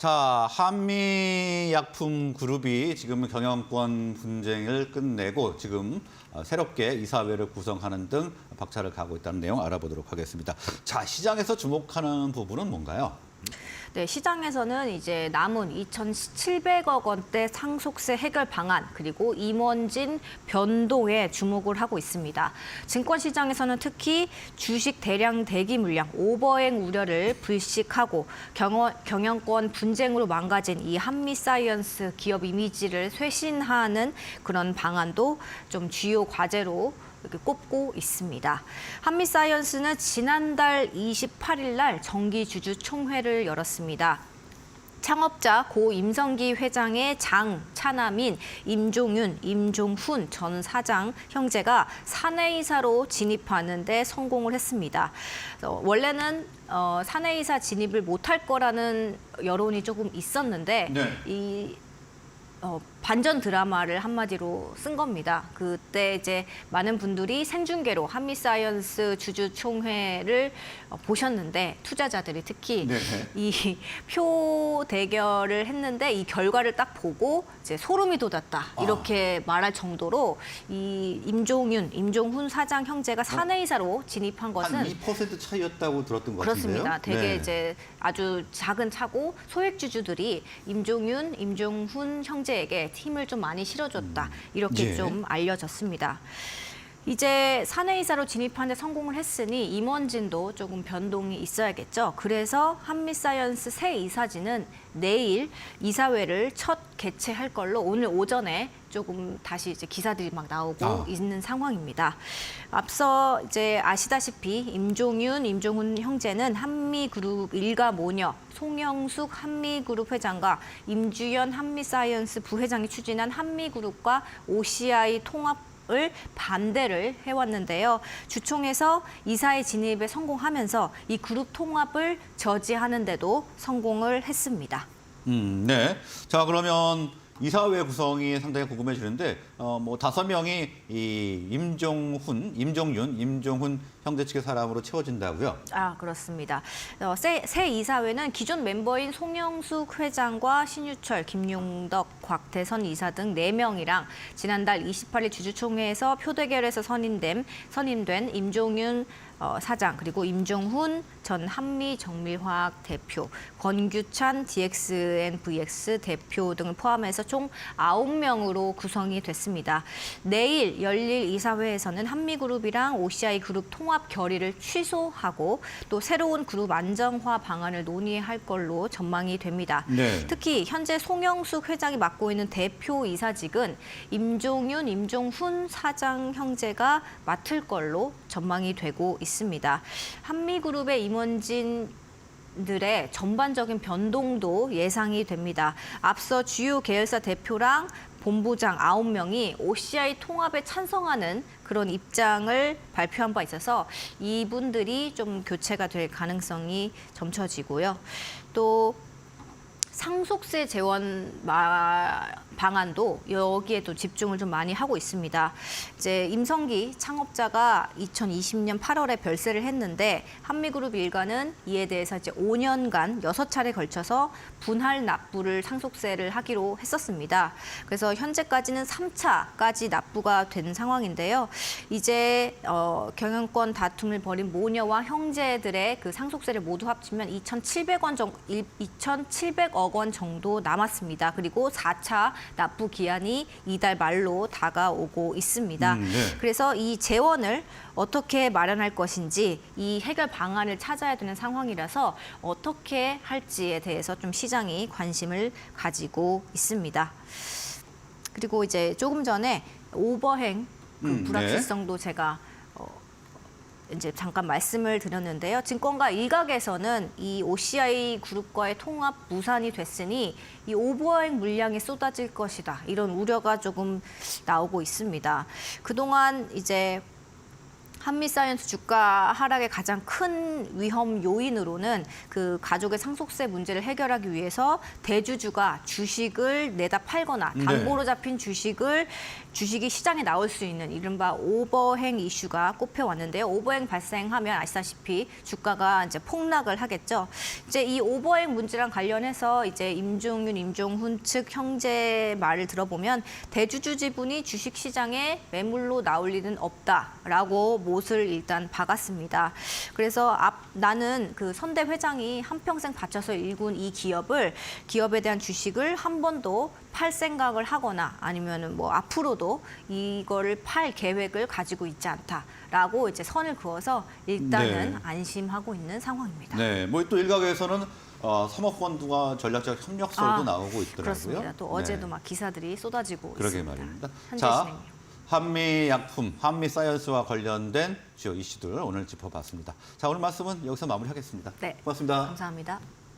자, 한미약품 그룹이 지금 경영권 분쟁을 끝내고 지금 어, 새롭게 이사회를 구성하는 등 박차를 가고 있다는 내용 알아보도록 하겠습니다. 자, 시장에서 주목하는 부분은 뭔가요? 네, 시장에서는 이제 남은 2,700억 원대 상속세 해결 방안 그리고 임원진 변동에 주목을 하고 있습니다. 증권 시장에서는 특히 주식 대량 대기 물량 오버행 우려를 불식하고 경영, 경영권 분쟁으로 망가진 이 한미 사이언스 기업 이미지를 쇄신하는 그런 방안도 좀 주요 과제로 이렇게 꼽고 있습니다. 한미사이언스는 지난달 28일 날 정기 주주 총회를 열었습니다. 창업자 고 임성기 회장의 장 차남인 임종윤, 임종훈 전 사장 형제가 사내이사로 진입하는 데 성공을 했습니다. 어, 원래는 어, 사내이사 진입을 못할 거라는 여론이 조금 있었는데 네. 이 어, 반전 드라마를 한마디로 쓴 겁니다. 그때 이제 많은 분들이 생중계로 한미사이언스 주주총회를 어, 보셨는데 투자자들이 특히 네. 이 표 대결을 했는데 이 결과를 딱 보고 이제 소름이 돋았다 아. 이렇게 말할 정도로 이 임종윤, 임종훈 사장 형제가 사내이사로 진입한 것은 한2% 차이였다고 들었던 것 같은데요. 그렇습니다. 되게 네. 이제 아주 작은 차고 소액 주주들이 임종윤, 임종훈 형제 에게 힘을 좀 많이 실어줬다 이렇게 예. 좀 알려졌습니다. 이제 사내이사로 진입하는 데 성공을 했으니 임원진도 조금 변동이 있어야겠죠. 그래서 한미사이언스 새 이사진은 내일 이사회를 첫 개최할 걸로 오늘 오전에 조금 다시 이제 기사들이 막 나오고 아. 있는 상황입니다. 앞서 이제 아시다시피 임종윤, 임종훈 형제는 한미그룹 일가 모녀, 송영숙 한미그룹 회장과 임주연 한미사이언스 부회장이 추진한 한미그룹과 OCI 통합 을 반대를 해왔는데요. 주총에서 이사의 진입에 성공하면서 이 그룹 통합을 저지하는데도 성공을 했습니다. 음, 네. 자, 그러면 이사회 구성이 상당히 궁금해지는데, 어, 뭐, 다섯 명이 이 임종훈, 임종윤, 임종훈 형제 측의 사람으로 채워진다고요? 아 그렇습니다. 어, 새, 새 이사회는 기존 멤버인 송영숙 회장과 신유철, 김용덕, 곽태선 이사 등 네명이랑 지난달 28일 주주총회에서 표대결에서 선임된, 선임된 임종윤 어, 사장 그리고 임종훈 전 한미정밀화학 대표, 권규찬 DXNVX 대표 등을 포함해서 총 아홉 명으로 구성이 됐습니다. 내일 열릴 이사회에서는 한미그룹이랑 OCI 그룹 통합 결의를 취소하고 또 새로운 그룹 안정화 방안을 논의할 걸로 전망이 됩니다. 네. 특히 현재 송영숙 회장이 맡고 있는 대표 이사직은 임종윤, 임종훈 사장 형제가 맡을 걸로 전망이 되고 있습니다. 한미그룹의 임원진 들의 전반적인 변동도 예상이 됩니다. 앞서 주요 계열사 대표랑 본부장 9명이 OCI 통합에 찬성하는 그런 입장을 발표한 바 있어서 이분들이 좀 교체가 될 가능성이 점쳐지고요. 또 상속세 재원 마- 방안도 여기에도 집중을 좀 많이 하고 있습니다. 이제 임성기 창업자가 2020년 8월에 별세를 했는데 한미그룹 일가는 이에 대해서 이제 5년간 6차례 걸쳐서 분할 납부를 상속세를 하기로 했었습니다. 그래서 현재까지는 3차까지 납부가 된 상황인데요. 이제 어, 경영권 다툼을 벌인 모녀와 형제들의 그 상속세를 모두 합치면 2,700원 정도, 2,700억 원 정도 남았습니다. 그리고 4차 납부 기한이 이달 말로 다가오고 있습니다. 음, 네. 그래서 이 재원을 어떻게 마련할 것인지 이 해결 방안을 찾아야 되는 상황이라서 어떻게 할지에 대해서 좀 시장이 관심을 가지고 있습니다. 그리고 이제 조금 전에 오버행 그 음, 네. 불확실성도 제가 어, 이제 잠깐 말씀을 드렸는데요. 증권가 일각에서는 이 OCI 그룹과의 통합 무산이 됐으니 이 오버행 물량이 쏟아질 것이다. 이런 우려가 조금 나오고 있습니다. 그동안 이제 한미 사이언스 주가 하락의 가장 큰 위험 요인으로는 그 가족의 상속세 문제를 해결하기 위해서 대주주가 주식을 내다 팔거나 네. 담보로 잡힌 주식을 주식이 시장에 나올 수 있는 이른바 오버행 이슈가 꼽혀왔는데요. 오버행 발생하면 아시다시피 주가가 이제 폭락을 하겠죠. 이제 이 오버행 문제랑 관련해서 이제 임종윤, 임종훈 측 형제 말을 들어보면 대주주 지분이 주식 시장에 매물로 나올 일은 없다라고 못을 일단 박았습니다. 그래서 앞 나는 그 선대 회장이 한평생 바쳐서 일군 이 기업을 기업에 대한 주식을 한 번도 팔 생각을 하거나 아니면은 뭐 앞으로도 이거를 팔 계획을 가지고 있지 않다라고 이제 선을 그어서 일단은 네. 안심하고 있는 상황입니다. 네, 뭐 또 일각에서는 어, 사모펀드와 전략적 협력설도 아, 나오고 있더라고요. 그렇습니다. 또 어제도 네. 막 기사들이 쏟아지고 그러게 있습니다. 말입니다. 현재 자, 진행이요. 한미 약품, 한미 사이언스와 관련된 주요 이슈들 오늘 짚어봤습니다. 자, 오늘 말씀은 여기서 마무리하겠습니다. 네. 고맙습니다. 감사합니다.